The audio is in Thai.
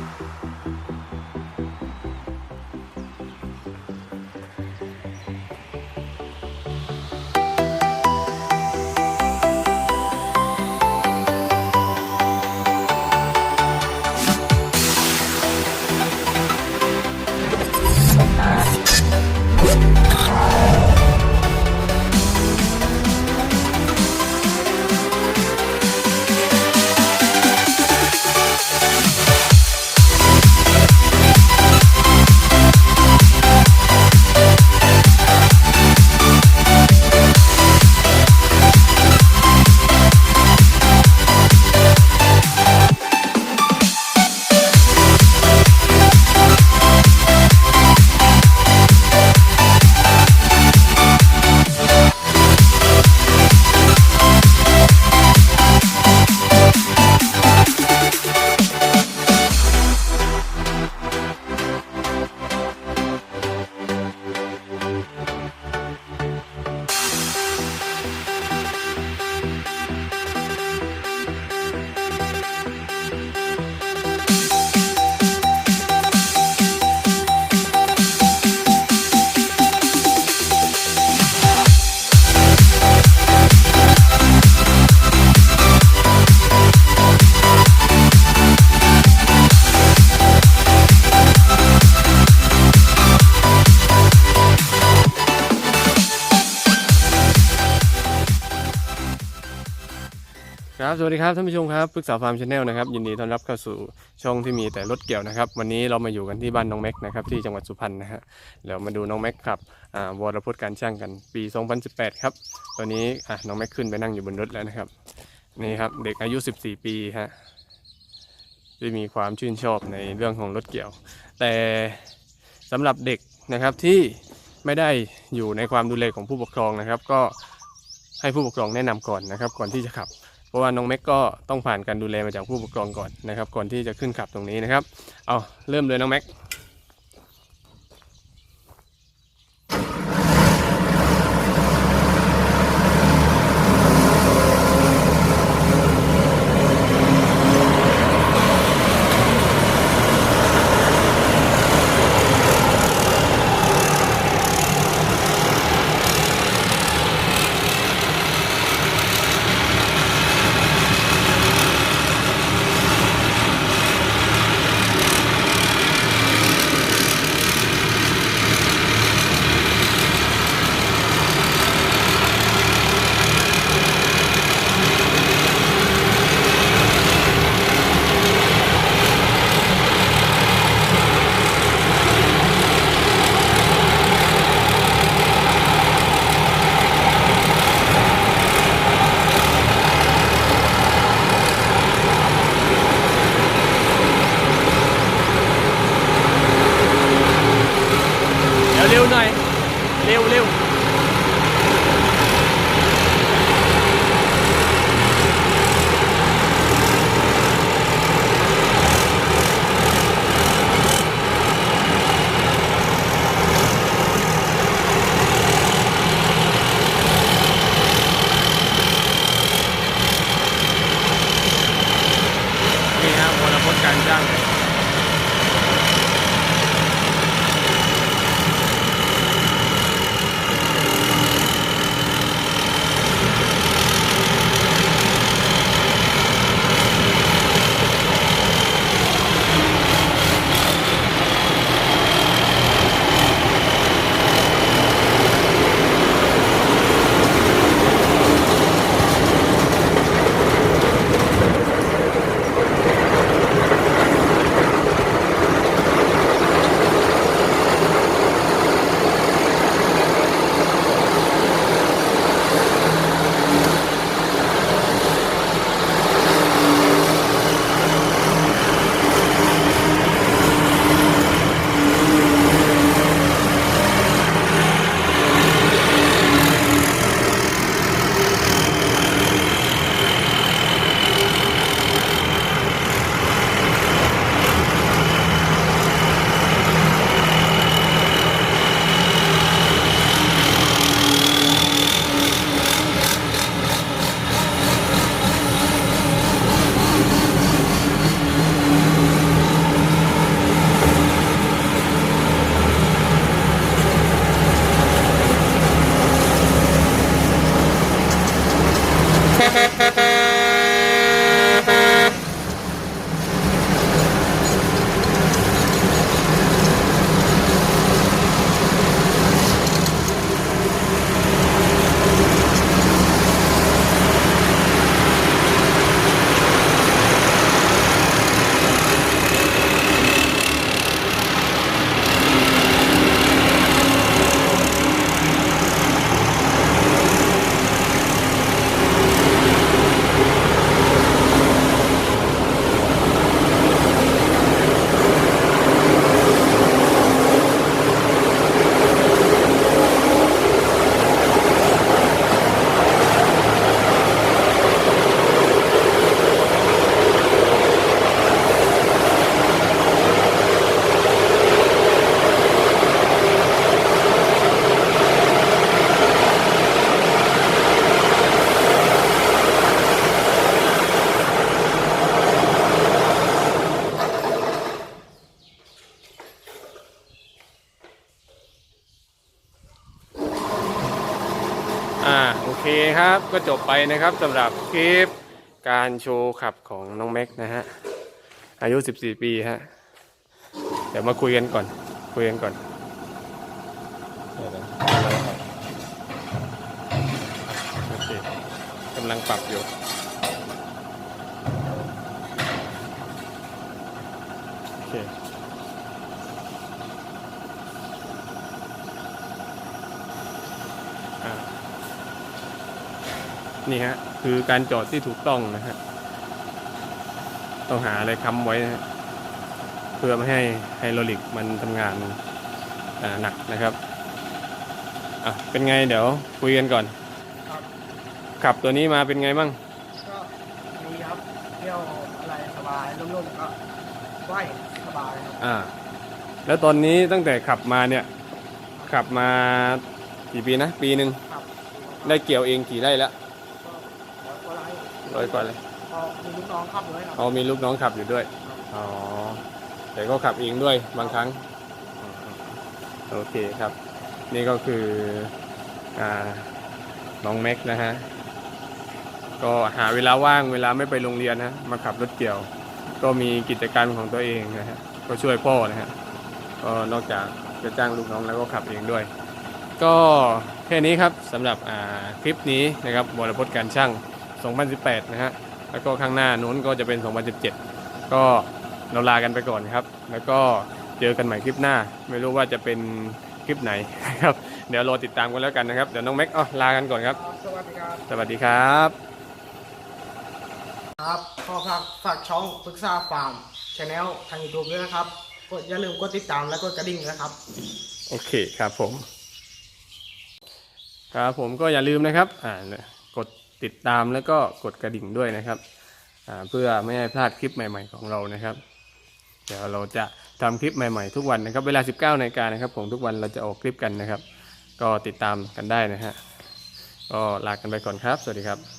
フフフフ。 ครับ สวัสดีครับท่านผู้ชมครับปรึกษาฟาร์มชาแนลนะครับยินดีต้อนรับเข้าสู่ช่องที่มีแต่รถเกี่ยวนะครับ วันนี้เรามาอยู่กันที่บ้านน้องแม็กนะครับที่จังหวัดสุพรรณนะฮะเดี๋ยวมาดูน้องแม็กครับอ่าวรพจน์การช่างกันปี 2018 ครับตอนนี้อะน้องแม็กขึ้นไปนั่งอยู่บนรถแล้วนะครับนี่ครับเด็กอายุ 14 ปีฮะที่มีความชื่นชอบในเรื่องของรถเกี่ยว แต่สำหรับเด็กนะครับที่ไม่ได้อยู่ในความดูแลของผู้ปกครองนะครับ ก็ให้ผู้ปกครองแนะนำก่อนนะครับ ก่อนที่จะขับ เพราะว่าน้องแม็กก็ต้องผ่านการดูแลมาจากผู้ปกครองก่อนนะครับ ก่อนที่จะขึ้นขับตรงนี้นะครับ เอาเริ่มเลยน้องแม็ก ว ก็จบไปนะครับสำหรับคลิปการโชว์ขับของน้องแม็กนะฮะ อายุ 14 ปีฮะ เดี๋ยวมาคุยกันก่อน คุยกันก่อนกำลังปรับอยู่โอเค นี่ฮะคือการจอดที่ถูกต้องนะฮะต้องหาอะไรค้ำไว้นะฮะเพื่อไม่ให้ไฮโดรลิกมันทำงานอ่าหนักนะครับอะเป็นไงเดี๋ยวคุยกันก่อนครับขับตัวนี้มาเป็นไงบ้างก็ดีครับเที่ยวอะไรสบายร่มๆก็ไหวสบายครับอ่า แล้วตอนนี้ตั้งแต่ขับมาเนี่ย ขับมากี่ปีนะ ปีหนึ่งครับ ได้เกี่ยวเองกี่ไร่แล้วก็ ร้อยกว่าไร่ร้อยกว่าเลยพอมีลูกน้องขับด้วยครับอ๋อมีลูกน้องขับอยู่ด้วย อ๋อ แต่ก็ขับเองด้วยบางครั้ง โอเคครับ นี่ก็คือ อ่า น้องแม็กนะฮะ ก็หาเวลาว่างเวลาไม่ไปโรงเรียนนะมาขับรถเกี่ยว ก็มีกิจการของตัวเองนะฮะ ก็ช่วยพ่อนะฮะ ก็นอกจากจะจ้างลูกน้องแล้วก็ขับเองด้วย ก็แค่นี้ครับสำหรับอ่าคลิปนี้นะครับบรพจน์การช่าง 2018 นะฮะ แล้วก็ข้างหน้านู้นก็จะเป็น 2017 ก็เราลากันไปก่อนครับ แล้วก็เจอกันใหม่คลิปหน้า ไม่รู้ว่าจะเป็นคลิปไหนนะครับ เดี๋ยวรอติดตามกันแล้วกันนะครับ เดี๋ยวน้องแม็กอ๋อลากันก่อนครับครับ สวัสดีครับ สวัสดีครับ ครับขอฝากฝากช่องปรึกษาฟาร์มชาแนลทางยูทูบด้วยนะครับกดอย่าลืมกดติดตามและกดกระดิ่งนะครับ โอเคครับผม ครับผมก็อย่าลืมนะครับ อ่ากด ติดตามแล้วก็กดกระดิ่งด้วยนะครับเพื่อไม่ให้พลาดคลิปใหม่ ๆ ของเรานะครับ เดี๋ยวเราจะทำคลิปใหม่ ๆ ทุกวันนะครับ เวลา 19นาฬิกานะครับผมทุกวันเราจะออกคลิปกันนะครับ ก็ติดตามกันได้นะฮะก็ลากันไปก่อนครับ สวัสดีครับ